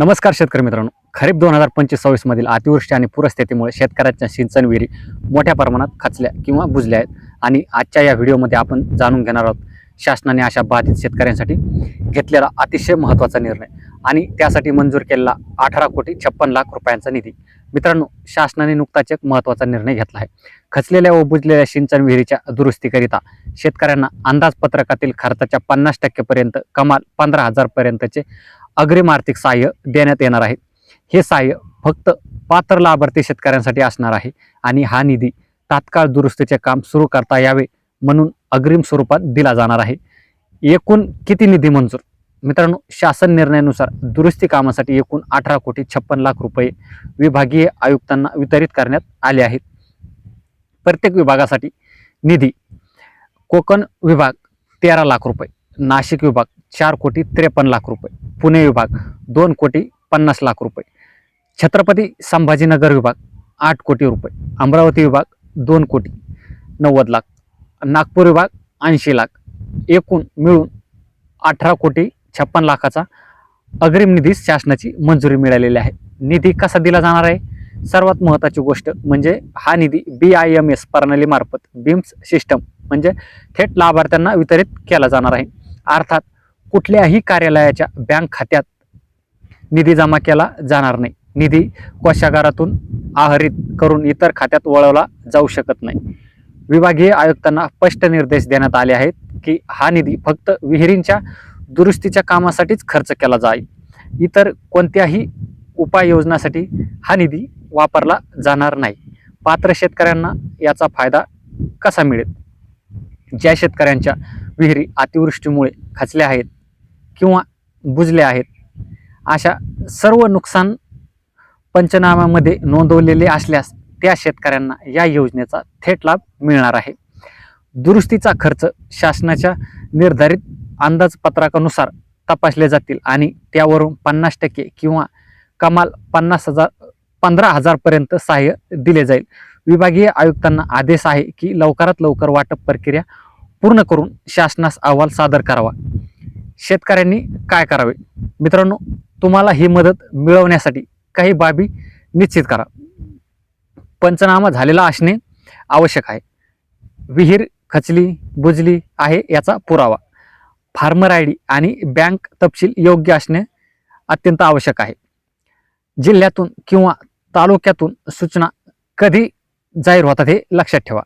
नमस्कार शेतकरी मित्रांनो. खरीप दोन हजार पंचवीस मधील अतिवृष्टी आणि पूरस्थितीमुळे शेतकऱ्यांच्या सिंचन विहिरी मोठ्या प्रमाणात खचल्या किंवा बुजल्या आहेत. आणि आजच्या या व्हिडिओमध्ये आपण जाणून घेणार आहोत शासनाने अशा बाधित शेतकऱ्यांसाठी घेतलेला अतिशय महत्त्वाचा निर्णय. आणि त्यासाठी मंजूर केलेला अठरा कोटी छप्पन लाख रुपयांचा निधी. मित्रांनो शासनाने नुकताच एक महत्त्वाचा निर्णय घेतला आहे. खचलेल्या व बुजलेल्या सिंचन विहिरीच्या दुरुस्तीकरिता शेतकऱ्यांना अंदाजपत्रकातील खर्चाच्या पन्नास टक्केपर्यंत कमाल पंधरा हजारपर्यंतचे अग्रिम आर्थिक सहाय्य देण्यात येणार आहे. हे सहाय्य फक्त पात्र लाभार्थी शेतकऱ्यांसाठी असणार आहे आणि हा निधी तात्काळ दुरुस्तीचे काम सुरू करता यावे म्हणून अग्रिम स्वरूपात दिला जाणार आहे. एकूण किती निधी मंजूर? मित्रांनो शासन निर्णयानुसार दुरुस्ती कामासाठी एकूण अठरा कोटी छप्पन लाख रुपये विभागीय आयुक्तांना वितरित करण्यात आले आहेत. प्रत्येक विभागासाठी निधी कोकण विभाग तेरा लाख रुपये नाशिक विभाग चार कोटी त्रेपन्न लाख रुपये पुणे विभाग दोन कोटी पन्नास लाख रुपये छत्रपती संभाजीनगर विभाग आठ कोटी रुपये अमरावती विभाग दोन कोटी नव्वद लाख नागपूर विभाग ऐंशी लाख एकूण मिळून अठरा कोटी छप्पन लाखाचा अग्रिम निधी शासनाची मंजुरी मिळालेली आहे. निधी कसा दिला जाणार आहे? सर्वात महत्त्वाची गोष्ट म्हणजे हा निधी बी आय एम एस प्रणालीमार्फत बिम्स सिस्टम म्हणजे थेट लाभार्थ्यांना वितरित केला जाणार आहे. अर्थात कुठल्याही कार्यालयाच्या बँक खात्यात निधी जमा केला जाणार नाही. निधी कोशागारातून आहरित करून इतर खात्यात वळवला जाऊ शकत नाही. विभागीय आयुक्तांना स्पष्ट निर्देश देण्यात आले आहेत की हा निधी फक्त विहिरींच्या दुरुस्तीच्या कामासाठीच खर्च केला जाईल. इतर कोणत्याही उपाययोजनासाठी हा निधी वापरला जाणार नाही. पात्र शेतकऱ्यांना याचा फायदा कसा मिळेल? ज्या शेतकऱ्यांच्या विहिरी अतिवृष्टीमुळे खचल्या आहेत किंवा बुजल्या आहेत अशा सर्व नुकसान पंचनाम्यामध्ये नोंदवलेले असल्यास त्या शेतकऱ्यांना या योजनेचा थेट लाभ मिळणार आहे. दुरुस्तीचा खर्च शासनाच्या निर्धारित अंदाजपत्रकानुसार तपासले जातील आणि त्यावरून पन्नास टक्के किंवा कमाल पन्नास हजार पंधरा हजारपर्यंत सहाय्य दिले जाईल. विभागीय आयुक्तांना आदेश आहे की लवकरात लवकर वाटप प्रक्रिया पूर्ण करून शासनास अहवाल सादर करावा. शेतकऱ्यांनी काय करावे? मित्रांनो तुम्हाला ही मदत मिळवण्यासाठी काही बाबी निश्चित करा. पंचनामा झालेला असणे आवश्यक आहे. विहीर खचली बुजली आहे याचा पुरावा. फार्मर आय डी आणि बँक तपशील योग्य असणे अत्यंत आवश्यक आहे. जिल्ह्यातून किंवा तालुक्यातून सूचना कधी जाहीर होतात हे लक्षात ठेवा.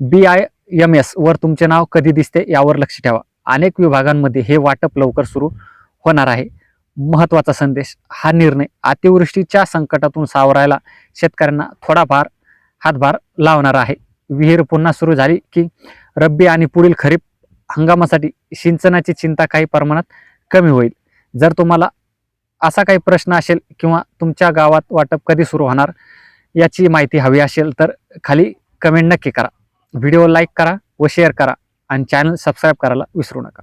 बी आय एम एस वर तुमचे नाव कधी दिसते यावर लक्ष ठेवा. अनेक विभागांमध्ये हे वाटप लवकर सुरू होणार आहे. महत्त्वाचा संदेश हा निर्णय अतिवृष्टीच्या संकटातून सावरायला शेतकऱ्यांना थोडाफार हातभार लावणार आहे. विहीर पुन्हा सुरू झाली की रब्बी आणि पुढील खरीप हंगामासाठी सिंचनाची चिंता काही प्रमाणात कमी होईल. जर तुम्हाला असा काही प्रश्न असेल किंवा तुमच्या गावात वाटप कधी सुरू होणार याची माहिती हवी असेल तर खाली कमेंट नक्की करा. व्हिडिओ लाईक करा व शेअर करा आणि चॅनल सबस्क्राईब करायला विसरू नका.